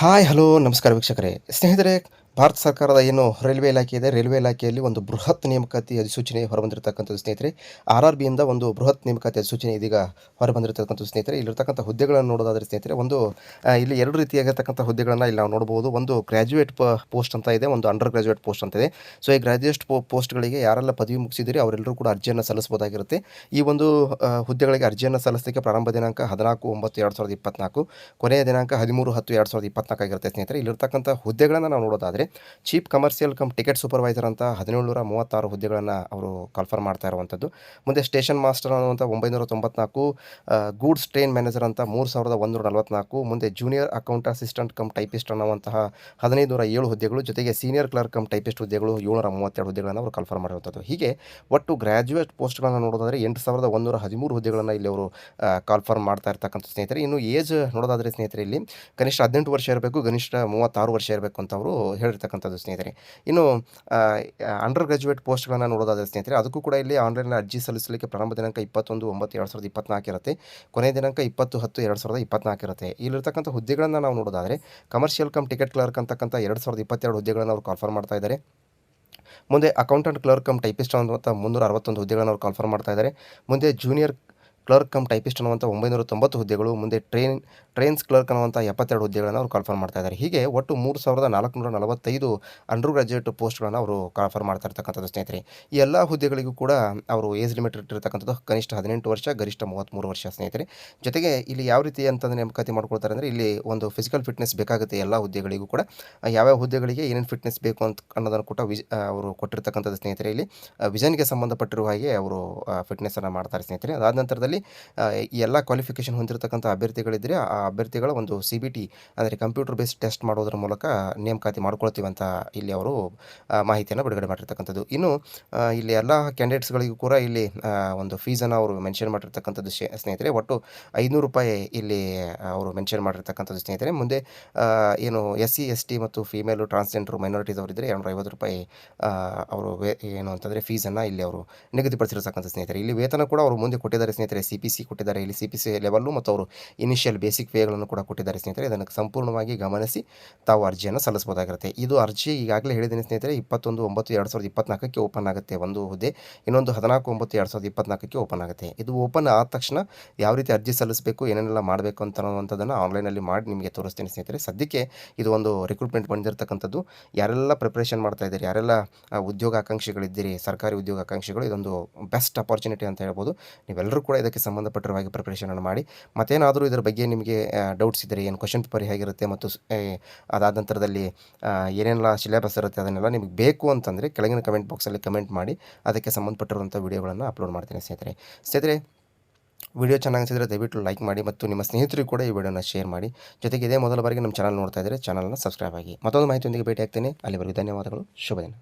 Hi hello ನಮಸ್ಕಾರ ವೀಕ್ಷಕರೇ. ಸ್ನೇಹಿತರೆ ಭಾರತ ಸರ್ಕಾರದ ಏನು ರೈಲ್ವೆ ಇಲಾಖೆ ಇದೆ, ರೈಲ್ವೆ ಇಲಾಖೆಯಲ್ಲಿ ಒಂದು ಬೃಹತ್ ನೇಮಕಾತಿ ಅಧಿಸೂಚನೆ ಹೊರಬಂದಿರತಕ್ಕಂಥದ್ದು ಸ್ನೇಹಿತರೆ. ಆರ್ ಆರ್ ಬಿಯಿಂದ ಒಂದು ಬೃಹತ್ ನೇಮಕಾತಿ ಅಧಿಸೂಚನೆ ಇದೀಗ ಹೊರಬಂದಿರತಕ್ಕಂಥದ್ದು ಸ್ನೇಹಿತರೆ. ಇಲ್ಲಿರ್ತಕ್ಕಂಥ ಹುದ್ದೆಗಳನ್ನು ನೋಡೋದಾದ್ರೆ ಸ್ನೇಹಿತರೆ, ಒಂದು ಇಲ್ಲಿ ಎರಡು ರೀತಿಯಾಗಿರ್ತಕ್ಕಂಥ ಹುದ್ದೆಗಳನ್ನು ಇಲ್ಲಿ ನಾವು ನೋಡ್ಬೋದು. ಒಂದು ಗ್ರ್ಯಾಜುಯೇಟ್ ಪೋಸ್ಟ್ ಅಂತ ಇದೆ, ಒಂದು ಅಂಡರ್ ಗ್ರಾಜುಯೇಟ್ ಪೋಸ್ಟ್ ಅಂತ ಇದೆ. ಸೊ, ಈ ಗ್ರಾಜುಯೇಟ್ ಪೋಸ್ಟ್ಗಳಿಗೆ ಯಾರೆಲ್ಲ ಪದವಿ ಮುಗಿಸಿದಿರಿ ಅವರೆಲ್ಲರೂ ಕೂಡ ಅರ್ಜಿಯನ್ನು ಸಲ್ಲಿಸಬಹುದಾಗಿರುತ್ತೆ. ಈ ಒಂದು ಹುದ್ದೆಗಳಿಗೆ ಅರ್ಜಿಯನ್ನು ಸಲ್ಲಿಸಲಿಕ್ಕೆ ಪ್ರಾರಂಭ ದಿನಾಂಕ ಹದಿನಾಲ್ಕು, ಒಂಬತ್ತು, ಎರಡು ಸಾವಿರದ ಇಪ್ಪತ್ನಾಲ್ಕು. ಕೊನೆಯ ದಿನಾಂಕ ಹದಿಮೂರು, ಹತ್ತು, ಎರಡು ಸಾವಿರದ ಇಪ್ಪತ್ನಾಲ್ಕು ಆಗಿರುತ್ತೆ ಸ್ನೇಹಿತರೆ. ಇಲ್ಲಿರ್ತಕ್ಕಂಥ ಹುದ್ದೆಗಳನ್ನು ನಾವು ನೋಡೋದಾದರೆ chief commercial cum ticket supervisor ಅಂತ ಹದಿನೇಳುನೂರ ಮೂವತ್ತಾರು ಹುದ್ದೆಗಳನ್ನು ಅವರು ಕನ್ಫರ್ಮ್ ಮಾಡ್ತಾ ಇರುವಂಥದ್ದು. ಮುಂದೆ ಸ್ಟೇಷನ್ ಮಾಸ್ಟರ್ ಅನ್ನುವಂಥ ಒಂಬೈನೂರ ತೊಂಬತ್ನಾಲ್ಕು ಗೂಡ್ಸ್ ಟ್ರೈನ್ ಮ್ಯಾನೇಜರ್ ಅಂತ ಮೂರು ಸಾವಿರದ ಒಂದೂರ ನಲವತ್ನಾಲ್ಕು ಮುಂದೆ junior account assistant cum typist ಅನ್ನುವಂತಹ ಹದಿನೈದು ನೂರ ಏಳು ಹುದ್ದೆಗಳು, ಜೊತೆಗೆ ಸೀನಿಯರ್ ಕ್ಲರ್ಕ್ ಕಮ್ ಟೈಪಿಸ್ಟ್ ಹುದ್ದೆಗಳು ಏಳ್ನೂರ ಮೂವತ್ತೆರಡು ಹುದ್ದೆಗಳನ್ನು ಅವರು ಕನ್ಫರ್ಮ್ ಮಾಡಿರುವಂಥದ್ದು. ಹೀಗೆ ಒಟ್ಟು ಗ್ರ್ಯಾಜುಯೇಟ್ ಪೋಸ್ಟ್ಗಳನ್ನು ನೋಡೋದಾದರೆ ಎಂಟು ಸಾವಿರದ ಒಂದೂರ ಹದಿಮೂರು ಹುದ್ದೆಗಳನ್ನು ಇಲ್ಲಿ ಅವರು ಕನ್ಫರ್ಮ್ ಮಾಡ್ತಾ ಇರ್ತಕ್ಕಂಥ ಸ್ನೇಹಿತರೆ. ಇನ್ನು ಏಜ್ ನೋಡೋದಾದರೆ ಸ್ನೇಹಿತರೆ ಇಲ್ಲಿ ಕನಿಷ್ಠ ಹದಿನೆಂಟು ವರ್ಷ ಇರಬೇಕು ಕನಿಷ್ಠ ಮೂವತ್ತಾರು ವರ್ಷ ಇರಬೇಕು ಅಂತ ಅವರು ಹೇಳಿರ್ತಕ್ಕಂಥದ್ದು ಸ್ನೇಹಿತರೆ. ಇನ್ನು ಅಂಡರ್ ಗ್ರಾಜುಯೇಟ್ ಪೋಸ್ಟ್ಗಳನ್ನು ನೋಡೋದಾದರೆ ಸ್ನೇಹಿತರೆ, ಅದಕ್ಕೂ ಕೂಡ ಇಲ್ಲಿ ಆನ್ಲೈನ್ ಅರ್ಜಿ ಸಲ್ಲಿಸಲಿಕ್ಕೆ ಪ್ರಾರಂಭ ದಿನಾಂಕ ಇಪ್ಪತ್ತೊಂದು ಒಂಬತ್ತು ಎರಡು ಸಾವಿರದ ಇಪ್ಪತ್ನಾಲ್ಕು ಇರುತ್ತೆ. ಕೊನೆಯ ದಿನಾಂಕ ಇಪ್ಪತ್ತು ಹತ್ತು ಎರಡು ಸಾವಿರದ ಇಪ್ಪತ್ನಾಲ್ಕು ಇರುತ್ತೆ. ಇಲ್ಲಿರ್ತಕ್ಕಂಥ ಹುದ್ದೆಗಳನ್ನು ನಾವು ನೋಡೋದಾದರೆ ಕಮರ್ಷಿಯಲ್ ಕಮ್ ಟಿಕೆಟ್ ಕ್ಲರ್ಕ್ ಅಂತಕ್ಕಂಥ ಎರಡು ಸಾವಿರದ ಇಪ್ಪತ್ತೆರಡು ಹುದ್ದೆಗಳನ್ನು ಅವರು ಕನ್ಫರ್ಮ್ ಮಾಡ್ತಾ ಇದ್ದಾರೆ. ಮುಂದೆ ಅಕೌಂಟೆಂಟ್ ಕ್ಲರ್ಕ್ ಕಮ್ ಟೈಪಿಸ್ಟ್ ಅನ್ನುವಂಥ ಮುನ್ನೂರ ಅರವತ್ತೊಂದು ಹುದ್ದೆಗಳನ್ನು ಅವರು ಕನ್ಫರ್ಮ್ ಮಾಡ್ತಾ ಇದ್ದಾರೆ. ಮುಂದೆ ಜೂನಿಯರ್ ಕ್ಲರ್ಕ್ ಕಮ್ ಟೈಪಿಸ್ಟ್ ಅನ್ನುವಂಥ ಒಂಬೈನೂರ ತೊಂಬತ್ತು ಹುದ್ದೆಗಳು, ಮುಂದೆ ಟ್ರೈನ್, ಟ್ರೈನ್ಸ್ ಕ್ಲರ್ಕ್ ಅನ್ನುವಂಥ ಎಪ್ಪತ್ತೆರಡು ಹುದ್ದೆಗಳನ್ನು ಅವರು ಕನ್ಫರ್ಮ್ ಮಾಡ್ತಾ ಇದ್ದಾರೆ ಹೀಗೆ ಒಟ್ಟು ಮೂರು ಸಾವಿರದ ನಾಲ್ಕುನೂರ ನಲವತ್ತೈದು ಅಂಡರ್ ಗ್ರಾಜುಯೇಟ್ ಪೋಸ್ಟ್ಗಳನ್ನು ಅವರು ಕನ್ಫರ್ಮ್ ಮಾಡ್ತಾ ಇರ್ತಕ್ಕಂಥದ್ದು ಸ್ನೇಹಿತರೆ. ಈ ಎಲ್ಲ ಹುದ್ದೆಗಳಿಗೂ ಕೂಡ ಅವರು ಏಜ್ ಲಿಮಿಟ್ ಇಟ್ಟಿರ್ತಕ್ಕಂಥದ್ದು ಕನಿಷ್ಠ ಹದಿನೆಂಟು ವರ್ಷ, ಗರಿಷ್ಠ ಮೂವತ್ತ್ಮೂರು ವರ್ಷ ಸ್ನೇಹಿತರೆ. ಜೊತೆಗೆ ಇಲ್ಲಿ ಯಾವ ರೀತಿ ಅಂತಂದ್ರೆ ನೇಮಕಾತಿ ಮಾಡ್ಕೊಳ್ತಾರೆ ಅಂದರೆ ಇಲ್ಲಿ ಒಂದು ಫಿಸಿಕಲ್ ಫಿಟ್ನೆಸ್ ಬೇಕಾಗುತ್ತೆ ಎಲ್ಲ ಹುದ್ದೆಗಳಿಗೂ ಕೂಡ. ಯಾವ್ಯಾವ ಹುದ್ದೆಗಳಿಗೆ ಏನೇನು ಫಿಟ್ನೆಸ್ ಬೇಕು ಅಂತ ಅನ್ನೋದನ್ನು ಕೂಡ ವಿಜ್ ಅವರು ಕೊಟ್ಟಿರ್ತಕ್ಕಂಥದ್ದು ಸ್ನೇಹಿತರೆ ಇಲ್ಲಿ. ವಿಷನ್ಗೆ ಸಂಬಂಧಪಟ್ಟಿರುವ ಹಾಗೆ ಅವರು ಫಿಟ್ನೆಸ್ಸನ್ನು ಮಾಡ್ತಾರೆ ಸ್ನೇಹಿತರೆ. ಅದಾದ ನಂತರದಲ್ಲಿ ಈ ಎಲ್ಲ ಕ್ವಾಲಿಫಿಕೇಷನ್ ಹೊಂದಿರತಕ್ಕಂಥ ಅಭ್ಯರ್ಥಿಗಳಿದ್ದರೆ ಆ ಅಭ್ಯರ್ಥಿಗಳ ಒಂದು ಸಿ ಬಿ ಟಿ ಅಂದರೆ ಕಂಪ್ಯೂಟರ್ ಬೇಸ್ಡ್ ಟೆಸ್ಟ್ ಮಾಡೋದ್ರ ಮೂಲಕ ನೇಮಕಾತಿ ಮಾಡ್ಕೊಳ್ತೀವಿ ಅಂತ ಇಲ್ಲಿ ಅವರು ಮಾಹಿತಿಯನ್ನು ಬಿಡುಗಡೆ ಮಾಡಿರ್ತಕ್ಕಂಥದ್ದು. ಇನ್ನು ಇಲ್ಲಿ ಎಲ್ಲ ಕ್ಯಾಂಡಿಡೇಟ್ಸ್ಗಳಿಗೂ ಕೂಡ ಇಲ್ಲಿ ಒಂದು ಫೀಸನ್ನು ಅವರು ಮೆನ್ಷನ್ ಮಾಡಿರ್ತಕ್ಕಂಥದ್ದು ಸ್ನೇಹಿತರೆ. ಒಟ್ಟು ಐನೂರು ರೂಪಾಯಿ ಇಲ್ಲಿ ಅವರು ಮೆನ್ಷನ್ ಮಾಡಿರ್ತಕ್ಕಂಥದ್ದು ಸ್ನೇಹಿತರೆ. ಮುಂದೆ ಏನು ಎಸ್ ಸಿ ಎಸ್ ಟಿ ಮತ್ತು ಫೀಮೇಲು ಟ್ರಾನ್ಸ್ಜೆಂಡರ್ ಮೈನಾರಿಟೀಸ್ ಅವರಿದ್ದರೆ ಎರಡುನೂರ ಐವತ್ತು ರೂಪಾಯಿ ಅವರು ಏನು ಅಂತಂದರೆ ಫೀಸನ್ನು ಇಲ್ಲಿ ಅವರು ನಿಗದಿಪಡಿಸಿರ್ತಕ್ಕಂಥ ಸ್ನೇಹಿತರೆ. ಇಲ್ಲಿ ವೇತನ ಕೂಡ ಅವರು ಮುಂದೆ ಕೊಟ್ಟಿದ್ದಾರೆ ಸ್ನೇಹಿತರೆ. ಸಿ ಪಿ ಸಿ ಕೊಟ್ಟಿದ್ದಾರೆ. ಇಲ್ಲಿ ಸಿ ಪಿ ಸಿ ಲೆವೆಲ್ಲು ಮತ್ತು ಅವರು ಇನಿಷಿಯಲ್ ಬೇಸಿಕ್ ವೇಗಳನ್ನು ಕೂಡ ಕೊಟ್ಟಿದ್ದಾರೆ ಸ್ನೇಹಿತರೆ. ಇದನ್ನು ಸಂಪೂರ್ಣವಾಗಿ ಗಮನಿಸಿ ತಾವು ಅರ್ಜಿಯನ್ನು ಸಲ್ಲಿಸಬಹುದಾಗಿರುತ್ತೆ. ಇದು ಅರ್ಜಿ ಈಗಾಗಲೇ ಹೇಳಿದ್ದೀನಿ ಸ್ನೇಹಿತರೆ, ಇಪ್ಪತ್ತೊಂದು ಒಂಬತ್ತು ಎರಡು ಸಾವಿರದ ಇಪ್ಪತ್ನಾಲ್ಕಕ್ಕೆ ಓಪನ್ ಆಗುತ್ತೆ ಒಂದು ಹುದ್ದೆ. ಇನ್ನೊಂದು ಹದಿನಾಲ್ಕು ಒಂಬತ್ತು ಎರಡು ಸಾವಿರದ ಇಪ್ಪತ್ನಾಲ್ಕಕ್ಕೆ ಓಪನ್ ಆಗುತ್ತೆ. ಇದು ಓಪನ್ ಆದ ತಕ್ಷಣ ಯಾವ ರೀತಿ ಅರ್ಜಿ ಸಲ್ಲಿಸಬೇಕು, ಏನೇನೆಲ್ಲ ಮಾಡಬೇಕು ಅಂತ ಅನ್ನುವಂಥದ್ದನ್ನು ಆನ್ಲೈನಲ್ಲಿ ಮಾಡಿ ನಿಮಗೆ ತೋರಿಸ್ತೀನಿ ಸ್ನೇಹಿತರೆ. ಸದ್ಯಕ್ಕೆ ಇದು ಒಂದು ರಿಕ್ರೂಟ್ಮೆಂಟ್ ಬಂದಿರತಕ್ಕಂಥದ್ದು. ಯಾರೆಲ್ಲ ಪ್ರಿಪ್ರೇಷನ್ ಮಾಡ್ತಾ ಇದ್ದಾರೆ, ಯಾರೆಲ್ಲ ಉದ್ಯೋಗ ಆಕಾಂಕ್ಷಿಗಳಿದ್ದೀರಿ ಸರ್ಕಾರಿ ಉದ್ಯೋಗ ಆಕಾಂಕ್ಷಿಗಳು ಇದೊಂದು ಬೆಸ್ಟ್ ಅಪಾರ್ಚುನಿಟಿ ಅಂತ ಹೇಳ್ಬೋದು. ನೀವೆಲ್ಲರೂ ಕೂಡ ಇದಕ್ಕೆ ಸಂಬಂಧಪಟ್ಟಿರುವ ಹಾಗೆ ಪ್ರಿಪ್ರೇಷನನ್ನು ಮಾಡಿ. ಮತ್ತೇನಾದರೂ ಇದರ ಬಗ್ಗೆ ನಿಮಗೆ ಡೌಟ್ಸ್ ಇದ್ದರೆ ಏನು ಕ್ವಶನ್ ಪೇಪರ್ ಹೇಗಿರುತ್ತೆ ಮತ್ತು ಅದಾದ ನಂತರದಲ್ಲಿ ಏನೇನೆಲ್ಲ ಸಿಲೆಬಸ್ ಇರುತ್ತೆ ಅದನ್ನೆಲ್ಲ ನಿಮಗೆ ಬೇಕು ಅಂತಂದರೆ ಕೆಳಗಿನ ಕಮೆಂಟ್ ಬಾಕ್ಸಲ್ಲಿ ಕಮೆಂಟ್ ಮಾಡಿ ಅದಕ್ಕೆ ಸಂಬಂಧಪಟ್ಟಿರುವಂಥ ವಿಡಿಯೋಗಳನ್ನು ಅಪ್ಲೋಡ್ ಮಾಡ್ತೀನಿ ಸ್ನೇಹಿತರೆ. ಸ್ನೇಹಿತರೆ ವಿಡಿಯೋ ಚೆನ್ನಾಗಿ ಅನಿಸಿದರೆ ದಯವಿಟ್ಟು ಲೈಕ್ ಮಾಡಿ ಮತ್ತು ನಿಮ್ಮ ಸ್ನೇಹಿತರಿಗೂ ಕೂಡ ಈ ವಿಡಿಯೋನ ಶೇರ್ ಮಾಡಿ. ಜೊತೆಗೆ ಇದೇ ಮೊದಲ ಬಾರಿಗೆ ನಮ್ಮ ಚಾನಲ್ ನೋಡ್ತಾ ಇದ್ದರೆ ಚಾನಲ್ನ ಸಬ್ಸ್ಕ್ರೈಬ್ ಆಗಿ. ಮತ್ತೊಂದು ಮಾಹಿತಿಯೊಂದಿಗೆ ಭೇಟಿ ಆಗ್ತೇನೆ ಅಲ್ಲಿವರೆಗೂ ಧನ್ಯವಾದಗಳು. ಶುಭ ದಿನ.